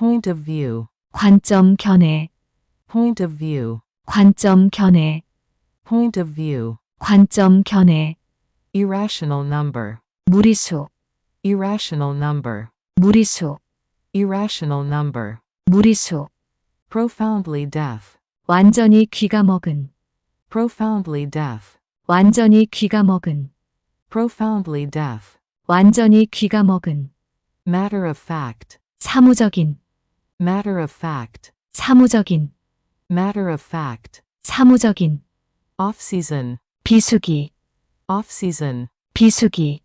point of view, 관점 견해, point of view, 관점 견해, point of view, 관점 견해, irrational number, 무리수, irrational number, 무리수, irrational number, 무리수, profoundly deaf, 완전히 귀가 먹은, profoundly deaf, 완전히 귀가 먹은, profoundly deaf, 완전히 귀가 먹은, matter of fact, 사무적인, matter of fact, 사무적인, matter of fact, 사무적인, off season, 비수기, off season, 비수기,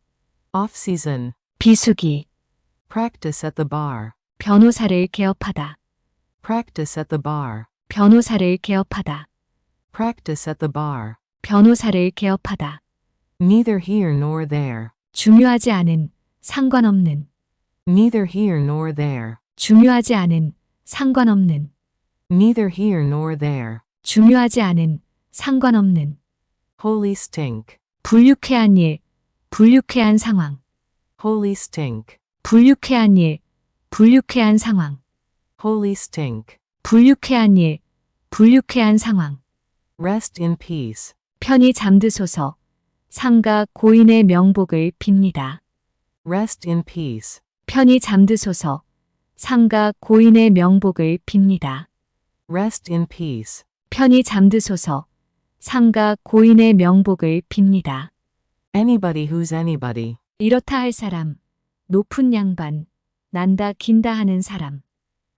off season, 비수기, practice at the bar, 변호사를 개업하다, practice at the bar, 변호사를 개업하다, practice at the bar, 변호사를 개업하다, neither here nor there, 중요하지 않은, 상관없는, neither here nor there, 중요하지 않은, 상관없는, neither here nor there, 중요하지 않은, 상관없는, holy stink, 불유쾌한 일, 불유쾌한 상황, holy stink, 불유쾌한 일, 불유쾌한 상황, holy stink, 불유쾌한 일, 불유쾌한 상황, rest in peace, 편히 잠드소서, 상가 고인의 명복을 빕니다. rest in peace, 편히 잠드소서, 상가 고인의 명복을 빕니다. rest in peace, 편히 잠드소서, 상가 고인의 명복을 빕니다. anybody who's anybody, 이렇다 할 사람, 높은 양반, 난다 긴다 하는 사람,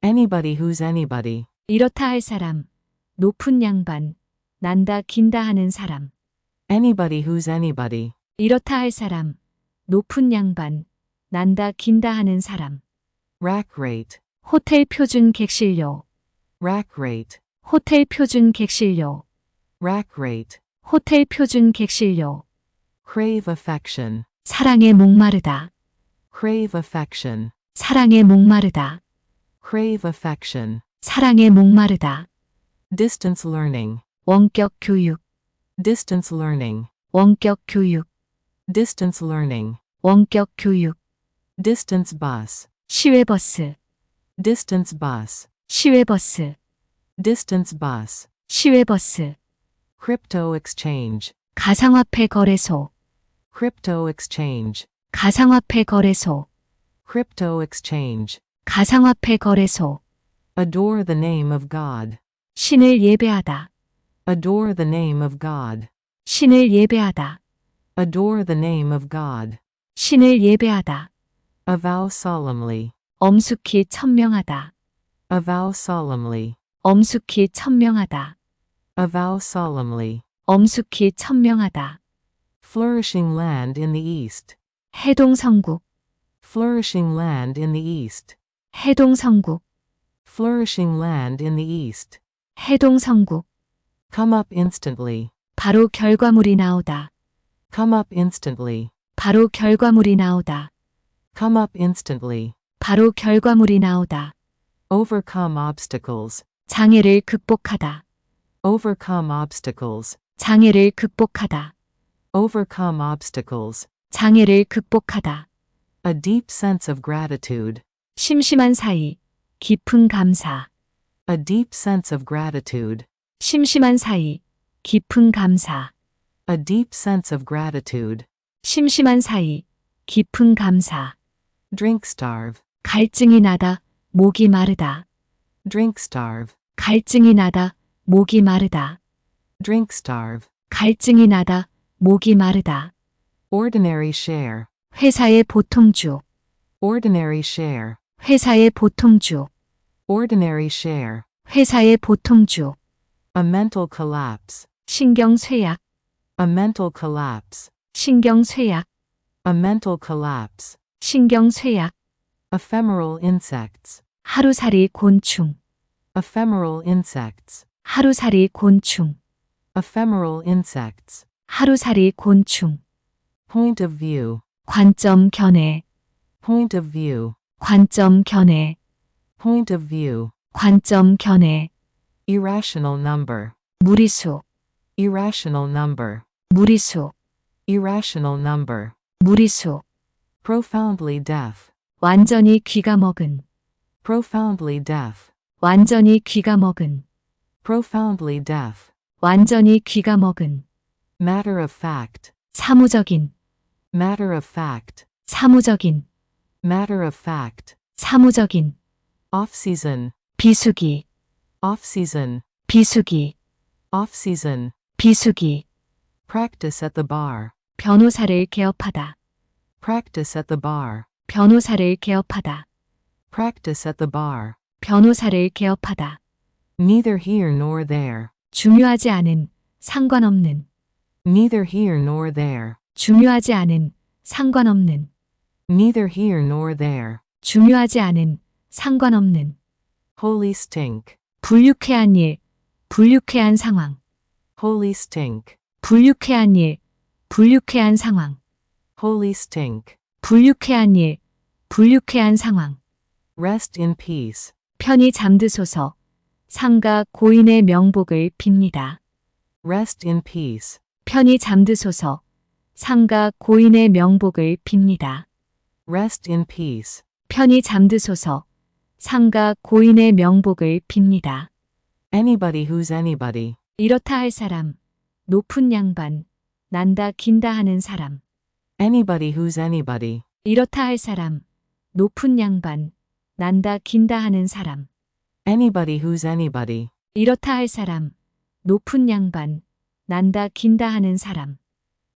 anybody who's anybody, 이렇다 할 사람, 높은 양반, 난다 긴다 하는 사람, anybody who's anybody, 이렇다 할 사람, 높은 양반, 난다 긴다 하는 사람, rack rate, 호텔 표준 객실료, rack rate, 호텔 표준 객실료, rack rate, 호텔 표준 객실료, crave affection, 사랑에 목마르다, crave affection, 사랑에 목마르다, crave affection, 사랑에 목마르다, distance learning, 원격 교육, distance learning, 원격 교육, distance learning, 원격 교육, distance bus, 시외버스, distance bus, 시외버스, distance bus, 시외버스, crypto exchange, 가상화폐 거래소, crypto exchange, 가상화폐 거래소, crypto exchange, 가상화폐 거래소, adore the name of God, 신을 예배하다, adore the name of God, 신을 예배하다, adore the name of God, 신을 예배하다, Avow solemnly, 엄숙히 천명하다, avow solemnly, 엄숙히 천명하다, avow solemnly, 엄숙히 천명하다, flourishing land in the east, 해동성국, flourishing land in the east, 해동성국, flourishing land in the east, 해동성국, come up instantly, 바로 결과물이 나오다, come up instantly, 바로 결과물이 나오다, come up instantly, 바로 결과물이 나오다, overcome obstacles, 장애를 극복하다, overcome obstacles, 장애를 극복하다, overcome obstacles, 장애를 극복하다, a deep sense of gratitude, 심심한 사이, 깊은 감사, a deep sense of gratitude, 심심한 사이, 깊은 감사, a deep sense of gratitude, 심심한 사이, 깊은 감사, drink starve, 갈증이 나다, 목이 마르다, drink starve, 갈증이 나다, 목이 마르다, drink starve, 갈증이 나다, 목이 마르다, ordinary share, 회사의 보통주, ordinary share, 회사의 보통주, ordinary share, 회사의 보통주, a mental collapse, 신경 쇠약, a mental collapse, 신경 쇠약, a mental collapse, 신경쇠약, ephemeral insects, 하루살이 곤충, ephemeral insects, 하루살이 곤충, ephemeral insects, 하루살이 곤충, point of view, 관점 견해, point of view, 관점 견해, point of view, 관점 견해, irrational number, 무리수, irrational number, 무리수, irrational number, 무리수, profoundly deaf, 완전히 귀가 먹은, profoundly deaf, 완전히 귀가 먹은, profoundly deaf, 완전히 귀가 먹은, matter of fact, 사무적인, matter of fact, 사무적인, matter of fact, 사무적인, off season, 비수기, off season, 비수기, off season, 비수기, practice at the bar, 변호사를 개업하다, practice at the bar, 변호사를 개업하다, practice at the bar, 변호사를 개업하다, neither here nor there, 중요하지 않은, 상관없는, neither here nor there, 중요하지 않은, 상관없는, neither here nor there, 중요하지 않은, 상관없는, holy stink, 불유쾌한 일, 불유쾌한 상황, holy stink, 불유쾌한 일, 불유쾌한 상황, holy stink, 불유쾌한 일, 불유쾌한 상황, rest in peace, 편히 잠드소서, 상가 고인의 명복을 빕니다. rest in peace, 편히 잠드소서, 상가 고인의 명복을 빕니다. rest in peace, 편히 잠드소서, 상가 고인의 명복을 빕니다. anybody who's anybody, 이렇다 할 사람, 높은 양반, 난다 긴다 하는 사람, anybody who's anybody, 이렇다 할 사람, 높은 양반, 난다 긴다 하는 사람, anybody who's anybody, 이렇다 할 사람, 높은 양반, 난다 긴다 하는 사람,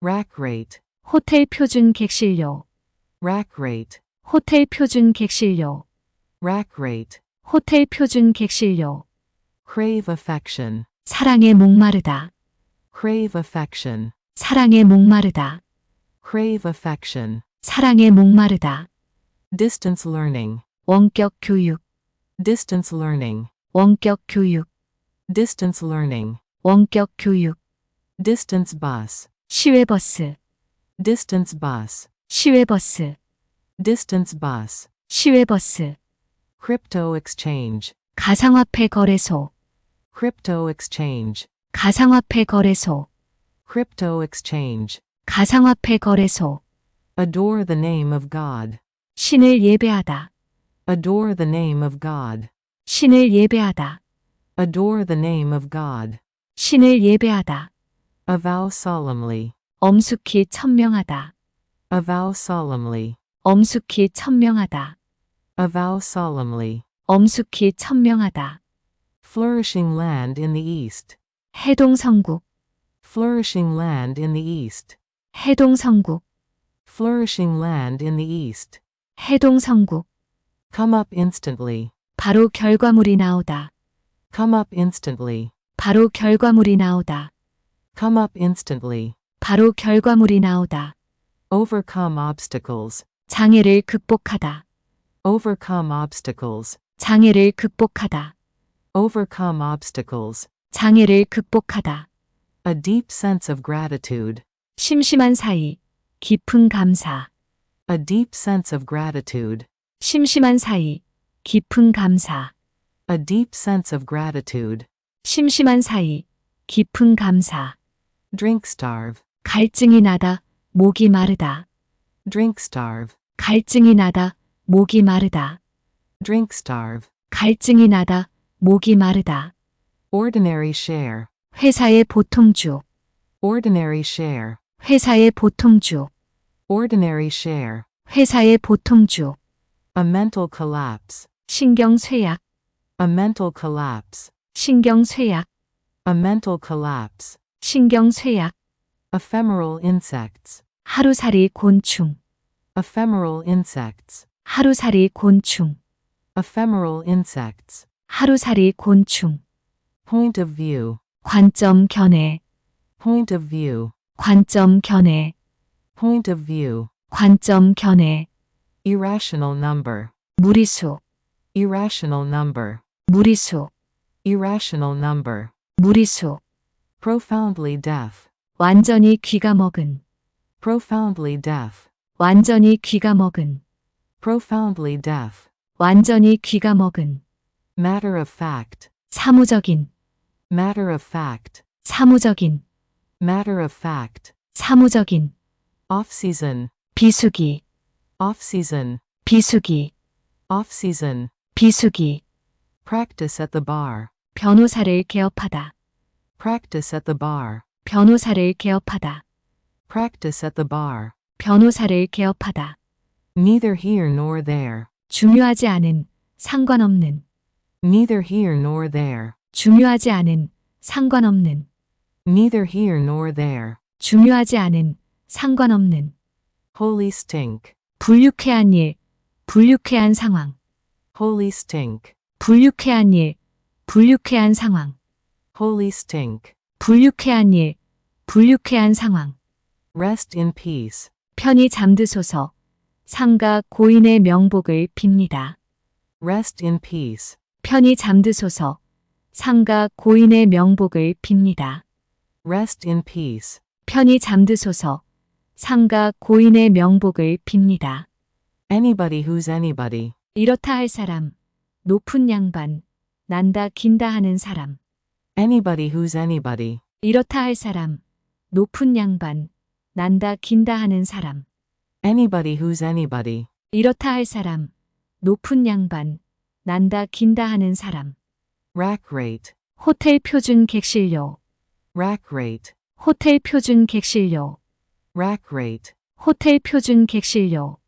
rack rate, 호텔 표준 객실료, rack rate, 호텔 표준 객실료, rack rate, 호텔 표준 객실료, crave affection, 사랑에 목마르다, crave affection, 사랑에 목마르다, crave affection, 사랑에 목마르다, distance learning, 원격 교육, distance learning, 원격 교육, distance learning, 원격 교육, distance bus, 시외버스, distance bus, 시외버스, distance bus, 시외버스, crypto exchange, 가상화폐 거래소, crypto exchange, 가상화폐 거래소, crypto exchange, 가상화폐 거래소, adore the name of God, 신을 예배하다, adore the name of God, 신을 예배하다, adore the name of God, 신을 예배하다, avow solemnly, 엄숙히 천명하다, avow solemnly, 엄숙히 천명하다, avow solemnly, 엄숙히 천명하다, flourishing land in the east, 해동성국, flourishing land in the east, 해동성국, flourishing land in the east, 해동성국, come up instantly, 바로 결과물이 나오다, come up instantly, 바로 결과물이 나오다, come up instantly, 바로 결과물이 나오다, overcome obstacles, 장애를 극복하다, overcome obstacles, 장애를 극복하다, overcome obstacles, 장애를 극복하다, a deep sense of gratitude, 심심한 사이, 깊은 감사, a deep sense of gratitude, 심심한 사이, 깊은 감사, a deep sense of gratitude, 심심한 사이, 깊은 감사, drink starve, 갈증이 나다, 목이 마르다, drink starve, 갈증이 나다, 목이 마르다, drink starve, 갈증이 나다, 목이 마르다, ordinary share, 회사의 보통주, ordinary share, 회사의 보통주, ordinary share, 회사의 보통주, a mental collapse, 신경쇠약, a mental collapse, 신경쇠약, a mental collapse, 신경쇠약, ephemeral insects, 하루살이 곤충, ephemeral insects, 하루살이 곤충, ephemeral insects, 하루살이 곤충, point of view, 관점 견해, point of view, 관점 견해, point of view, 관점 견해, irrational number, 무리수, irrational number, 무리수, irrational number, 무리수, profoundly deaf, 완전히 귀가 먹은, profoundly deaf, 완전히 귀가 먹은, profoundly deaf, 완전히 귀가 먹은, matter of fact, 사무적인, matter of fact, 사무적인, matter of fact, 사무적인, off season, 비수기, off season, 비수기, off season, 비수기, Practice at the bar. 변호사를 개업하다, Practice at the bar. 변호사를 개업하다, Practice at the bar. 변호사를 개업하다. Neither here nor there. 중요하지 않은, 상관없는, Neither here nor there. 중요하지 않은, 상관없는, Neither here nor there. 중요하지 않은, 상관없는, Holy stink. 불유쾌한 일, 불유쾌한 상황, Holy stink. 불유쾌한 일, 불유쾌한 상황, Holy stink. 불유쾌한 일, 불유쾌한 상황, Rest in peace. 편히 잠드소서, 상가 고인의 명복을 빕니다. Rest in peace. 편히 잠드소서, 상가 고인의 명복을 빕니다. Rest in peace. 편히 잠드소서, 상가 고인의 명복을 빕니다. Anybody who's anybody. 이렇다 할 사람, 높은 양반, 난다 긴다 하는 사람, Anybody who's anybody. 이렇다 할 사람, 높은 양반, 난다 긴다 하는 사람, Anybody who's anybody. 이렇다 할 사람, 높은 양반, 난다 긴다 하는 사람, Rack rate. 호텔 표준 객실료, Rack rate. 호텔 표준 객실료, Rack rate. 호텔 표준 객실료,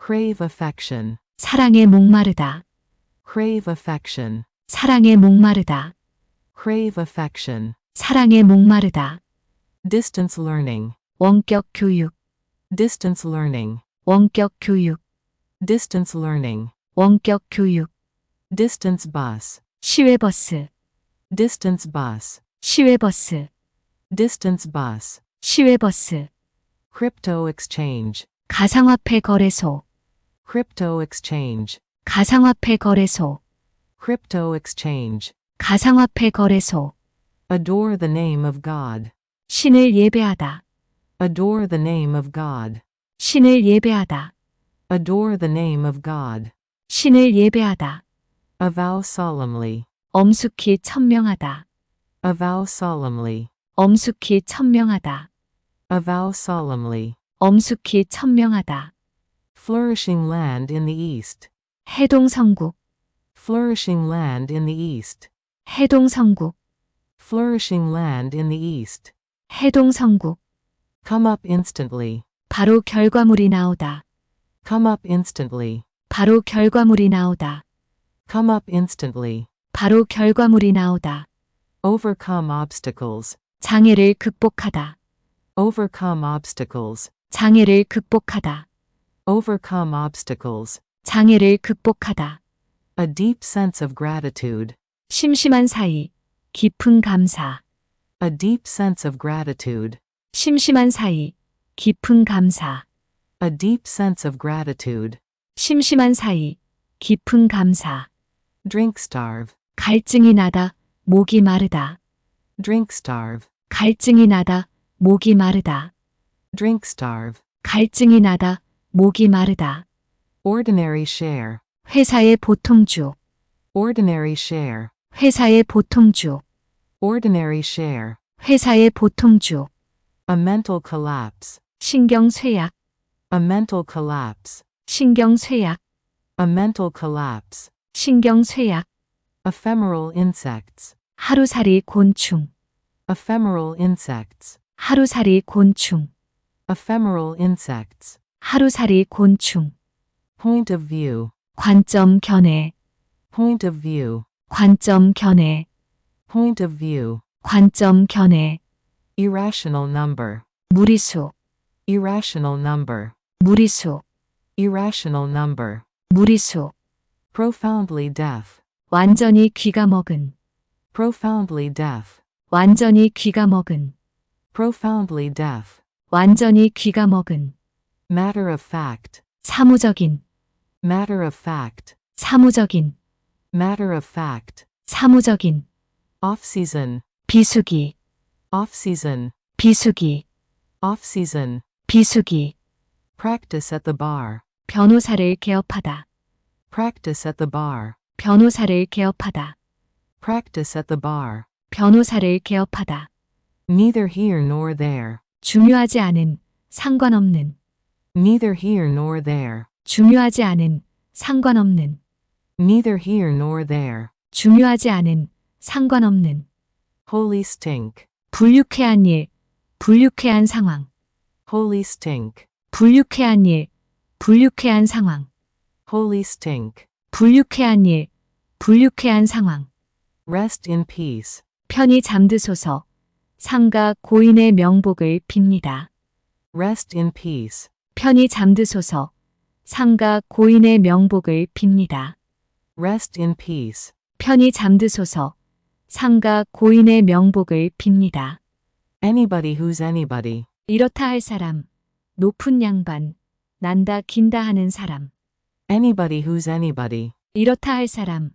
Crave affection. 사랑에 목마르다, Crave affection. 사랑에 목마르다, Crave affection. 사랑에 목마르다, Distance learning. 원격 교육, Distance learning. 원격 교육, Distance learning. 원격 교육, Distance bus. 시외 버스, Distance bus. 시외버스, Distance bus. 시외버스, Crypto exchange. 가상화폐 거래소, Crypto exchange. 가상화폐 거래소, Crypto exchange. 가상화폐 거래소, Adore the name of God. 신을 예배하다, Adore the name of God. 신을 예배하다, Adore the name of God. 신을 예배하다, Avow solemnly. 엄숙히 천명하다, Avow solemnly. 엄숙히 천명하다, Avow solemnly. 엄숙히 천명하다, Flourishing land in the east. 해동성국, Flourishing land in the east. 해동성국, Flourishing land in the east. 해동성국, Come up instantly. 바로 결과물이 나오다, Come up instantly. 바로 결과물이 나오다, Come up instantly. 바로 결과물이 나오다, Overcome obstacles. 장애를 극복하다, Overcome obstacles. 장애를 극복하다, Overcome obstacles. 장애를 극복하다, A deep sense of gratitude. 심심한 사이, 깊은 감사, A deep sense of gratitude. 심심한 사이, 깊은 감사, A deep sense of gratitude. 심심한 사이, 깊은 감사, Drink starve. 갈증이 나다, 목이 마르다, Drink starve. 갈증이 나다, 목이 마르다, Drink starve. 갈증이 나다, 목이 마르다, Ordinary share. 회사의 보통주, Ordinary share. 회사의 보통주, Ordinary share. 회사의 보통주, A mental collapse. 신경 쇠약, A mental collapse. 신경 쇠약, A mental collapse. 신경 쇠약, Ephemeral insects. 하루살이 곤충, Ephemeral insects. 하루살이 곤충, Ephemeral insects. 하루살이 곤충, Point of view. 관점 견해, Point of view. 관점 견해, Point of view. 관점 견해, Irrational number. 무리수, Irrational number. 무리수, Irrational number. 무리수, Profoundly deaf. 완전히 귀가 먹은, Profoundly deaf. 완전히 귀가 먹은, Profoundly deaf. 완전히 귀가 먹은, Matter of fact. 사무적인, Matter of fact. 사무적인, Matter of fact. 사무적인, Off season. 비수기, Off season. 비수기, Off season. 비수기, Practice at the bar. 변호사를 개업하다, Practice at the bar. 변호사를 개업하다, Practice at the bar. 변호사를 개업하다, Neither here nor there. 중요하지 않은, 상관없는, Neither here nor there. 중요하지 않은, 상관없는, Neither here nor there. 중요하지 않은, 상관없는, Holy stink. 불유쾌한 일, 불유쾌한 상황, Holy stink. 불유쾌한 일, 불유쾌한 상황, Holy stink. 불유쾌한 일, 불유쾌한 상황, Rest in peace. 편히 잠드소서, 상가 고인의 명복을 빕니다. Rest in peace. 편히 잠드소서, 상가 고인의 명복을 빕니다. Rest in peace. 편히 잠드소서, 상가 고인의 명복을 빕니다. Anybody who's anybody. 이렇다 할 사람, 높은 양반, 난다 긴다 하는 사람, Anybody who's anybody. 이렇다 할 사람,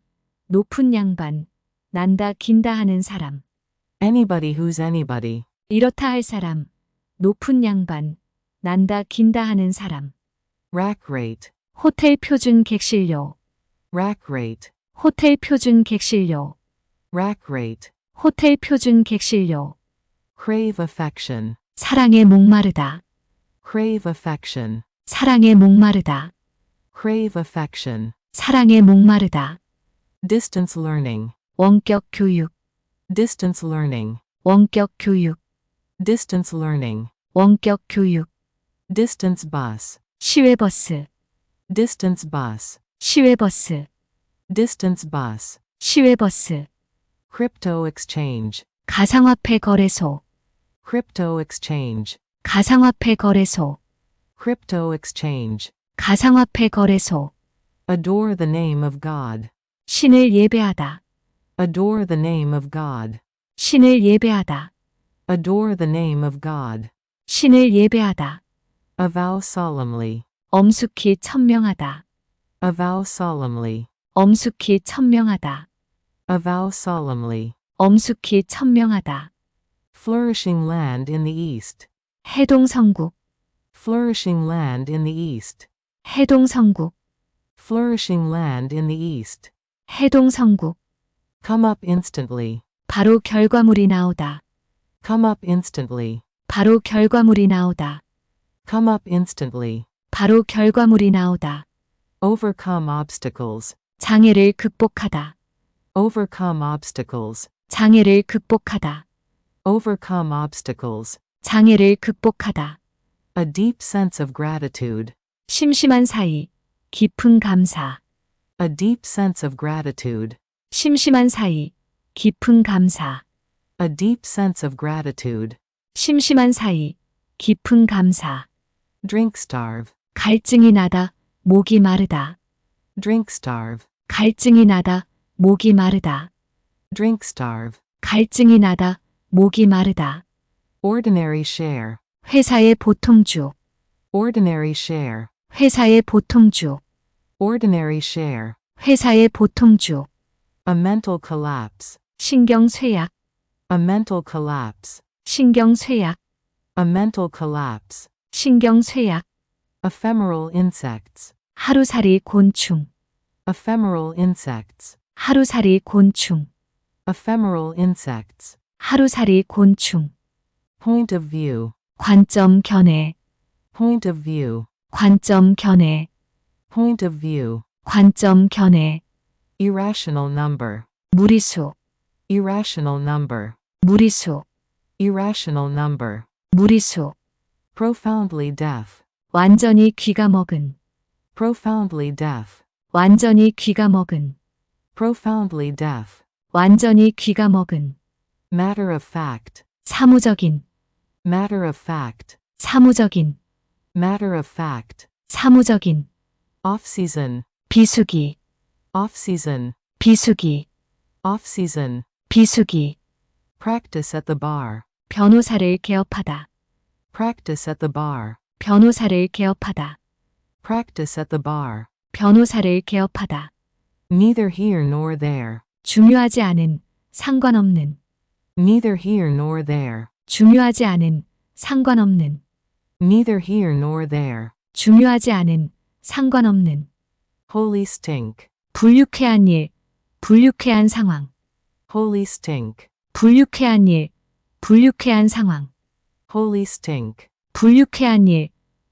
높은 양반, 난다 긴다 하는 사람, Anybody who's anybody. 이렇다 할 사람, 높은 양반, 난다 긴다 하는 사람, Rack rate. 호텔 표준 객실료, Rack rate. 호텔 표준 객실료, Rack rate. 호텔 표준 객실료, Crave affection. 사랑에 목마르다, Crave affection. 사랑에 목마르다, Crave affection. 사랑에 목마르다, Distance learning. 원격 교육, Distance learning. 원격 교육, Distance learning. 원격 교육, Distance bus. 시외버스, Distance bus. 시외버스, Distance bus. 시외버스, Crypto exchange. 가상화폐 거래소, Crypto exchange. 가상화폐 거래소, Crypto exchange. 가상화폐 거래소, Adore the name of God. 신을 예배하다, Adore the name of God. 신을 예배하다, Adore the name of God. 신을 예배하다, Avow solemnly. 엄숙히 천명하다, Avow solemnly. 엄숙히 천명하다, Avow solemnly. 엄숙히 천명하다, Flourishing land in the east. 해동성국, Flourishing land in the east. 해동성국, Flourishing land in the east. 해동성국, Come up instantly. 바로 결과물이 나오다, Come up instantly. 바로 결과물이 나오다, Come up instantly. 바로 결과물이 나오다, Overcome obstacles. 장애를 극복하다, Overcome obstacles. 장애를 극복하다, Overcome obstacles. 장애를 극복하다, A deep sense of gratitude. 심심한 사이, 깊은 감사, A deep sense of gratitude. 심심한 사이, 깊은 감사, A deep sense of gratitude. 심심한 사이, 깊은 감사, Drink starve. 갈증이 나다, 목이 마르다, Drink starve. 갈증이 나다, 목이 마르다, Drink starve. 갈증이 나다, 목이 마르다, Ordinary share. 회사의 보통주, Ordinary share. 회사의 보통주, Ordinary share. 회사의 보통주, A mental collapse. 신경쇠약, A mental collapse. 신경쇠약, A mental collapse. 신경쇠약, Ephemeral insects. 하루살이 곤충, Ephemeral insects. 하루살이 곤충, Ephemeral insects. 하루살이 곤충, Point of view. 관점 견해, Point of view. 관점 견해, Point of view. 관점 견해, Irrational number. 무리수, Irrational number. 무리수, Irrational number. 무리수, Profoundly deaf. 완전히 귀가 먹은, Profoundly deaf. 완전히 귀가 먹은, Profoundly deaf. 완전히 귀가 먹은, Matter of fact. 사무적인, Matter of fact. 사무적인, Matter of fact. 사무적인, Off season. 비수기, Off season. 비수기, Off season. 비수기, Practice at the bar. 변호사를 개업하다, Practice at the bar. 변호사를 개업하다, Practice at the bar. 변호사를 개업하다, Neither here nor there. 중요하지 않은, 상관없는, Neither here nor there. 중요하지 않은, 상관없는, Neither here nor there. 중요하지 않은, 상관없는, Holy stink. 불유쾌한 일, 불유쾌한 상황, Holy stink. 불유쾌한 일, 불유쾌한 상황, Holy stink. 불유쾌한 일,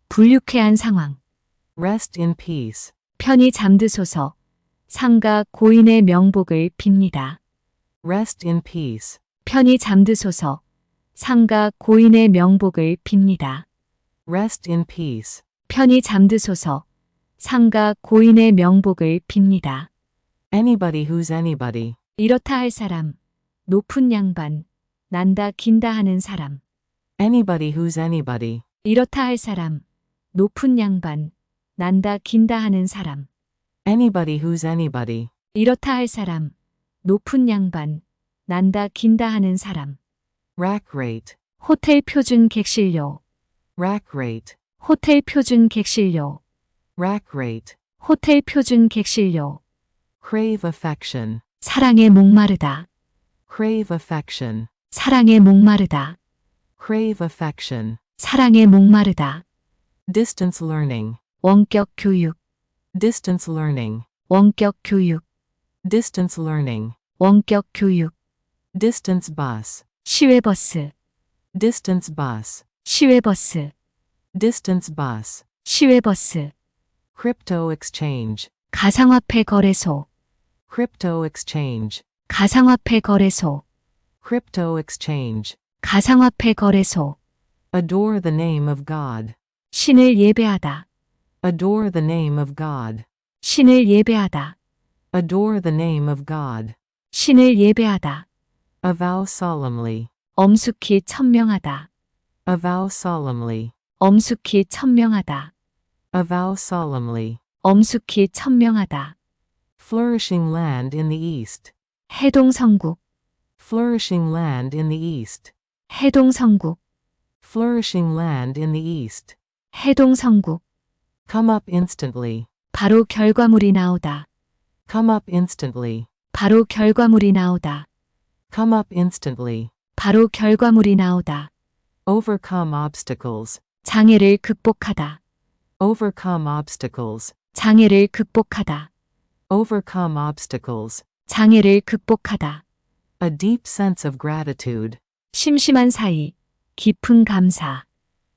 불유쾌한 상황, Rest in peace. 편히 잠드소서, 상가 고인의 명복을 빕니다. Rest in peace. 편히 잠드소서. 상가 고인의 명복을 빕니다. Rest in peace. 편히 잠드소서. 상가 고인의 명복을 빕니다. Anybody who's anybody. 이렇다 할 사람. 높은 양반. 난다 긴다 하는 사람. Anybody who's anybody. 이렇다 할 사람. 높은 양반. 난다 긴다 하는 사람. Anybody who's anybody. 이렇다 할 사람. 높은 양반. 난다 긴다 하는 사람. Rack rate. 호텔 표준 객실료. Rack rate. 호텔 표준 객실료. Rack rate. 호텔 표준 객실료. Crave affection. 사랑에 목마르다. Crave affection. 사랑에 목마르다. Crave affection. 사랑에 목마르다. Distance learning. 원격 교육. Distance learning. 원격 교육. Distance learning. 원격 교육. Distance bus. 시외버스. Distance bus. 시외버스. Distance bus. 시외버스. Crypto exchange. 가상화폐 거래소. Crypto exchange. 가상화폐 거래소. Crypto exchange. 가상화폐 거래소. Adore the name of God. 신을 예배하다. Adore the name of God. 신을 예배하다. Adore the name of God. 신을 예배하다. Avow solemnly. 엄숙히 천명하다. Avow solemnly. 엄숙히 천명하다. Avow solemnly. 엄숙히 천명하다. Flourishing land in the east. 해동성국. Flourishing land in the east. 해동성국. Flourishing land in the east. 해동성국. Come up instantly. 바로 결과물이 나오다. Come up instantly. 바로 결과물이 나오다. Come up instantly. 바로 결과물이 나오다. Overcome obstacles. 장애를 극복하다. Overcome obstacles. 장애를 극복하다. Overcome obstacles. 장애를 극복하다. A deep sense of gratitude. 심심한 사이. 깊은 감사.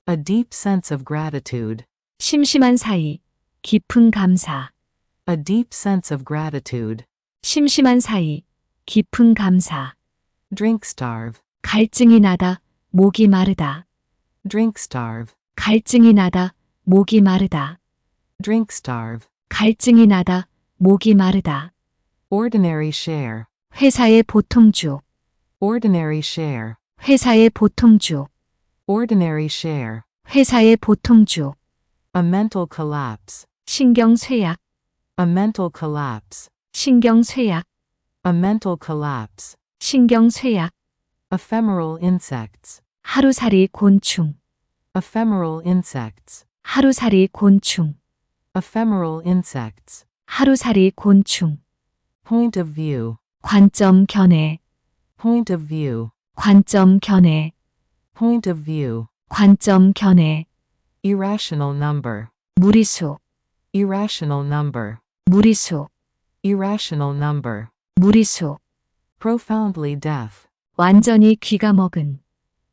A deep sense of gratitude. 심심한 사이. 깊은 감사. A deep sense of gratitude. 심심한 사이. 깊은 감사. Drink starve. 갈증이 나다. 목이 마르다. Drink starve. 갈증이 나다. 목이 마르다. Drink starve. 갈증이 나다. 목이 마르다. Ordinary share. 회사의 보통주. Ordinary share. 회사의 보통주. Ordinary share. 회사의 보통주. A mental collapse. 신경쇠약. A mental collapse. 신경쇠약. A mental collapse. 신경쇠약. Ephemeral insects. 하루살이 곤충. Ephemeral insects. 하루살이 곤충. Ephemeral insects. 하루살이 곤충. Point of view. 관점 견해. Point of view. 관점 견해. Point of view. 관점 견해. Irrational number. 무리수. Irrational number. 무리수. Irrational number. 무리수. Profoundly deaf. 완전히 귀가 먹은.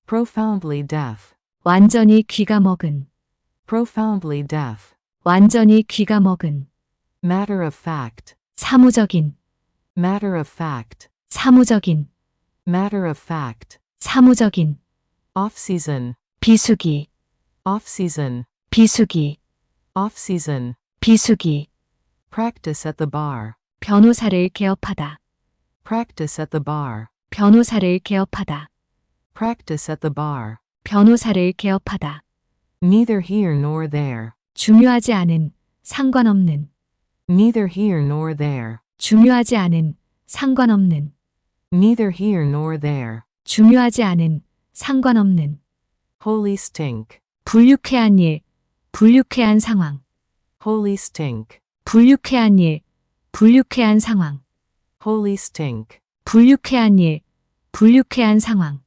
Profoundly deaf. 완전히 귀가 먹은. Profoundly deaf. 완전히 귀가 먹은. Matter of fact. 사무적인. Matter of fact. 사무적인. Matter of fact. 사무적인. Off season. 비수기. Off season. 비수기. Off season. 비수기. Practice at the bar. 변호사를 개업하다. Practice at the bar. 변호사를 개업하다. Practice at the bar. 변호사를 개업하다. Neither here nor there. 중요하지 않은, 상관없는, Neither here nor there. 중요하지 않은, 상관없는, Neither here nor there. 중요하지 않은, 상관없는, Holy stink. 불유쾌한 일, 불유쾌한 상황, Holy stink. 불유쾌한 일, 불유쾌한 상황, Holy stink. 불유쾌한 일, 불유쾌한 상황,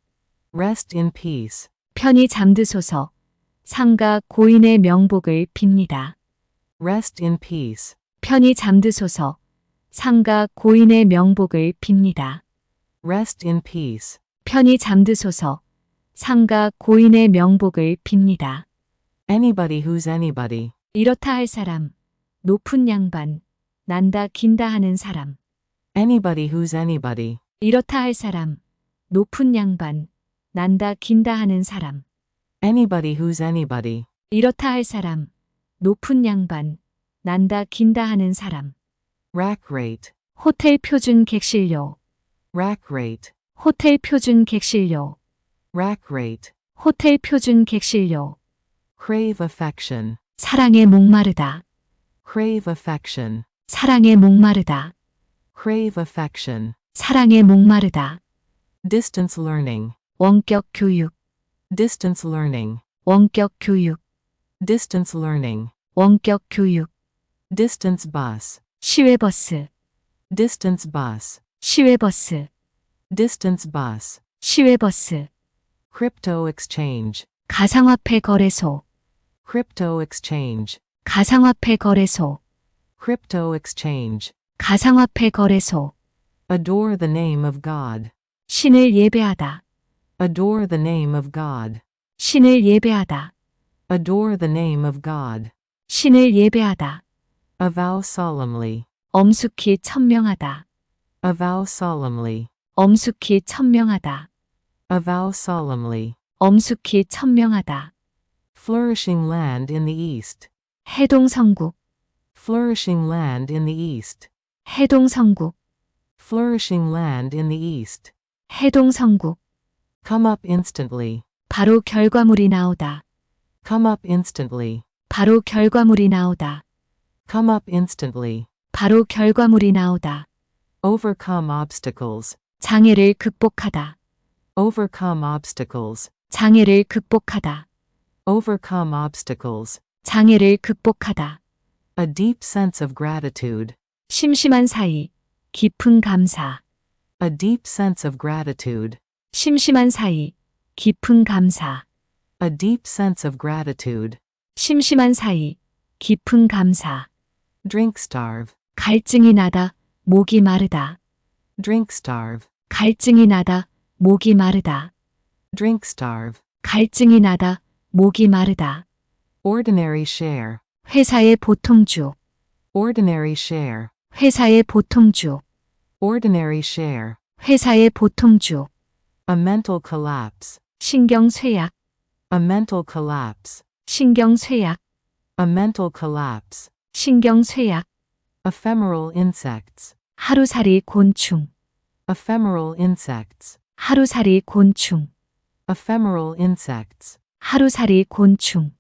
Rest in peace. 편히 잠드소서, 상가 고인의 명복을 빕니다. Rest in peace. 편히 잠드소서, 상가 고인의 명복을 빕니다. Rest in peace. 편히 잠드소서, 상가 고인의 명복을 빕니다. Anybody who's anybody. 이렇다 할 사람, 높은 양반, 난다 긴다 하는 사람. Anybody who's anybody. 이렇다 할 사람. 높은 양반. 난다 긴다 하는 사람. Anybody who's anybody. 이렇다 할 사람. 높은 양반. 난다 긴다 하는 사람. Rack rate. 호텔 표준 객실료. Rack rate. 호텔 표준 객실료. Rack rate. 호텔 표준 객실료. Crave affection. 사랑에 목마르다. Crave affection. 사랑에 목마르다. Crave affection. 사랑에 목마르다. Distance learning. 원격 교육. Distance learning. 원격 교육. Distance learning. 원격 교육. Distance bus. 시외버스. Distance bus. 시외버스. Distance bus. 시외버스. Crypto exchange. 가상화폐 거래소. Crypto exchange. 가상화폐 거래소. Crypto exchange. 가상화폐 거래소. Adore the name of God. 신을 예배하다. Adore the name of God. 신을 예배하다. Adore the name of God. 신을 예배하다. Avow solemnly. 엄숙히 천명하다. Avow solemnly. 엄숙히 천명하다. Avow solemnly. 엄숙히 천명하다. Flourishing land in the east. 해동성국. Flourishing land in the east. 해동성국. Flourishing land in the east. 해동성국. Come up instantly. 바로 결과물이 나오다. Come up instantly. 바로 결과물이 나오다. Come up instantly. 바로 결과물이 나오다. Overcome obstacles. 장애를 극복하다. Overcome obstacles. 장애를 극복하다. Overcome obstacles. 장애를 극복하다. A deep sense of gratitude. 심심한 사이. 깊은 감사. A deep sense of gratitude. 심심한 사이. 깊은 감사. A deep sense of gratitude. 심심한 사이. 깊은 감사. Drink starve. 갈증이 나다. 목이 마르다. Drink starve. 갈증이 나다. 목이 마르다. Drink starve. 갈증이 나다. 목이 마르다. Ordinary share. 회사의 보통주. Ordinary share. 회사의 보통주. Ordinary share. 회사의 보통주. A mental collapse. 신경쇠약. A mental collapse. 신경쇠약. A mental collapse. 신경쇠약. Ephemeral insects. 하루살이 곤충. Ephemeral insects. 하루살이 곤충. Ephemeral insects. 하루살이 곤충.